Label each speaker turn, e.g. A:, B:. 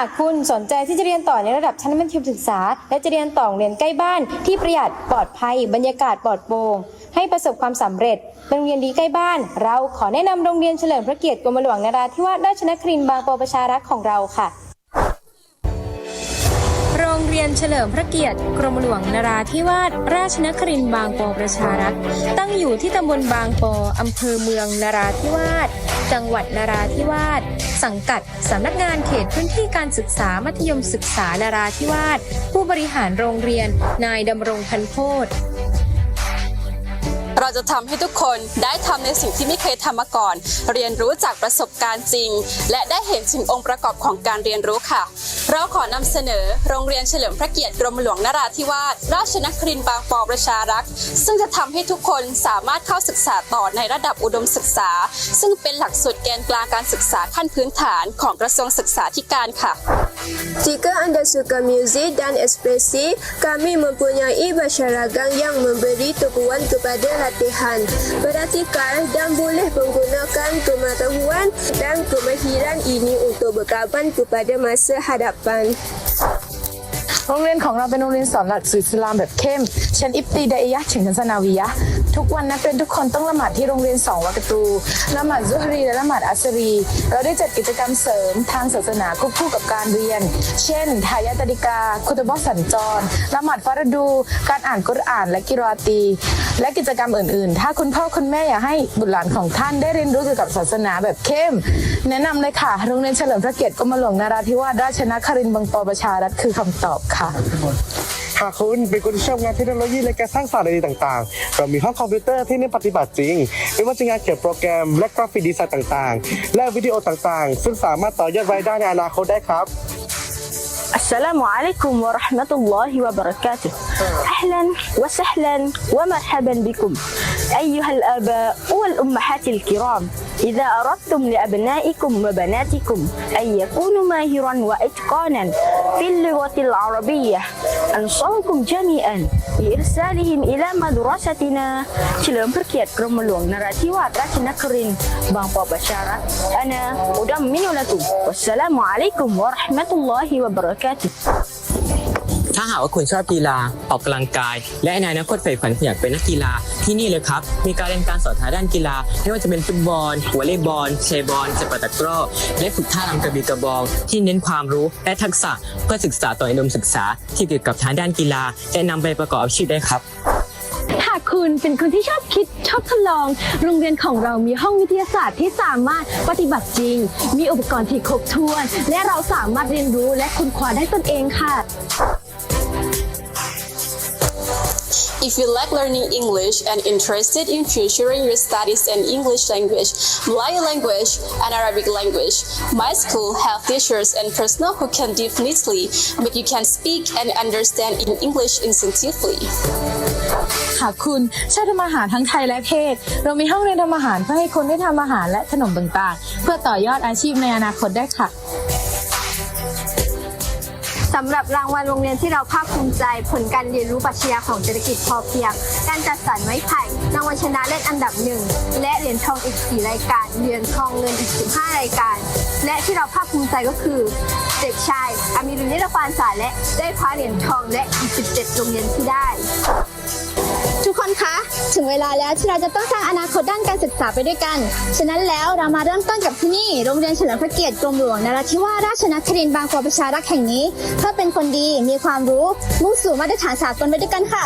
A: ากคุณสนใจที่จะเรียนต่อในระดับชั้นมัธยมศึกษา และจะเรียนต่อโรงเรียนใกล้บ้านที่ประหยัดปลอดภัย บรรยากาศปลอดโปร่งให้ประสบความสำเร็จเป็นโรงเรียนดีใกล้บ้าน เราขอแนะนำโรงเรียนเฉลิมพระเกียรติกรมหลวงนราธิวาสราชนครินทร์บางปอประชารักษ์ของเราค่ะ เฉลิมพระเกียรติ กรมหลวงนราธิวาสราชนครินทร์บางปอประชารักษ์ตั้งอยู่ที่ตำบลบางปออำเภอเมืองนราธิวาสจังหวัดนราธิวาสสังกัดสำนักงานเขตพื้นที่การศึกษามัธยมศึกษานราธิวาสผู้บริหารโรงเรียน นายดำรงพันโพธ
B: เราจะทำให้ทุกคนได้ทำในสิ่งที่ไม่เคยทำมาก่อน เรียนรู้จากประสบการณ์จริง และได้เห็นถึงองค์ประกอบของการเรียนรู้ค่ะ เราขอนำเสนอโรงเรียนเฉลิมพระเกียรติกรมหลวงนราธิวาสราชนครินทร์บางปอประชารักษ์ซึ่งจะทำให้ทุกคนสามารถเข้าศึกษาต่อในระดับอุดมศึกษา ซึ่งเป็นหลักสูตรแกนกลางการศึกษาขั้นพื้นฐานของกระทรวงศึกษาธิการค่ะ
C: Jika anda suka muzik dan ekspresi, kami mempunyai masyarakat yang memberi tumpuan kepada latihan. Perhatikan dan boleh menggunakan pengetahuan dan kemahiran ini untuk berkawan kepada masa hadapan.
D: โรงเรียนของเราเป็นโรงเรียนสอนหลักสูตรอิสลามแบบเข้มชั้นอิบตีดาอียะห์ถึงชั้นสนาวียะห์ ทุกวันนักเรียนทุกคนต้องละหมาดที่โรงเรียนสองวักตูละหมาดซุฮรีและละหมาดอัสรี เราได้จัดกิจกรรมเสริมทางศาสนาควบคู่กับการเรียน เช่นทายาตดิกา คุตบะสัญจรละหมาดฟารดู การอ่านกุรอานและกิรอตี และกิจกรรมอื่นๆ ถ้าคุณพ่อคุณแม่อยากให้บุตรหลานของท่านได้เรียนรู้เกี่ยวกับศาสนาแบบเข้ม แนะนำเลยค่ะ โรงเรียนเฉลิมพระเกียรติกรมหลวงนาราธิวาสราชนครินทร์บางปอประชารัฐคือคำตอบค่ะ
E: หากคุณเป็นคนที่ชอบงานเทคโนโลยีและการสร้างสรรค์อะไรต่างๆ เรามีห้องคอมพิวเตอร์ที่เน้นปฏิบัติจริง ไม่ว่าจะงานเขียนโปรแกรมและกราฟิกดีไซน์ต่างๆ และวิดีโอต่างๆ ซึ่งสามารถต่อยอดรายได้ในอนาคตได้ครับ
F: Assalamualaikum warahmatullahi wabarakatuh أهلا وسهلا ومرحبا بكم أيها الآباء والأمهات الكرام. إذا أردتم لأبنائكم وبناتكم أن يكونوا ماهرا وإتقانا في اللغة العربية أنصحكم جميعا بإرسالهم إلى مدرستنا. تلوم بركيات كرملون نراتي واتراتي نكرين بابا بشارة أنا مدمن لكم والسلام عليكم ورحمه الله وبركاته
G: ถ้าหากว่าคุณชอบกีฬาออกกำลังกาย และในอนาคตใฝ่ฝันอยากเป็นนักกีฬาที่นี่เลยครับ มีการเรียนการสอนทางด้านกีฬาไม่ว่าจะเป็นฟุตบอลวอลเลย์บอลเชบอลจับปะตะกร้อและฝึกท่ารำกระบี่กระบอง ที่เน้นความรู้และทักษะเพื่อศึกษาต่อในอุดมศึกษา ที่เกี่ยวกับทางด้านกีฬาและนำไปประกอบอาชีพได้ครับ
H: หากคุณเป็นคนที่ชอบคิดชอบทดลอง โรงเรียนของเรามีห้องวิทยาศาสตร์ที่สามารถปฏิบัติจริง มีอุปกรณ์ที่ครบถ้วน และเราสามารถเรียนรู้และค้นคว้าได้ตนเองค่ะ
B: If you like learning English and interested in furthering your studies in English language, Malay language, and Arabic language, my school have teachers and personnel who can definitely make you can speak and understand in English instinctively.
D: หากคุณชอบทำอาหารทั้งไทยและเทศ เรามีห้องเรียนทำอาหารเพื่อให้คุณได้ทำอาหารและขนมต่างๆ เพื่อต่อยอดอาชีพในอนาคตได้ค่ะ
I: สำหรับรางวัลโรงเรียนที่เราภาคภูมิใจ ผลการเรียนรู้ปรัชญาของเศรษฐกิจพอเพียง การจัดสรรไม้ไผ่รางวัลชนะเลิศอันดับหนึ่งและเหรียญทองอีก 4 รายการเหรียญทองเงินอีก 15 รายการ และที่เราภาคภูมิใจก็คือเด็กชายอามิรุนิรฟานสาและได้คว้าเหรียญทองและอีก 17 โรงเรียนที่ได้
J: ทุกคนคะ ถึงเวลาแล้วที่เราจะต้องสร้างอนาคตด้านการศึกษาไปด้วยกัน ฉะนั้นแล้วเรามาเริ่มต้นกับที่นี่ โรงเรียนเฉลิมพระเกียรติกรมหลวงนราธิวาสราชนครินทร์บางกอประชารักษ์แห่งนี้ เพื่อเป็นคนดีมีความรู้มุ่งสู่มาตรฐานสากลไปด้วยกันค่ะ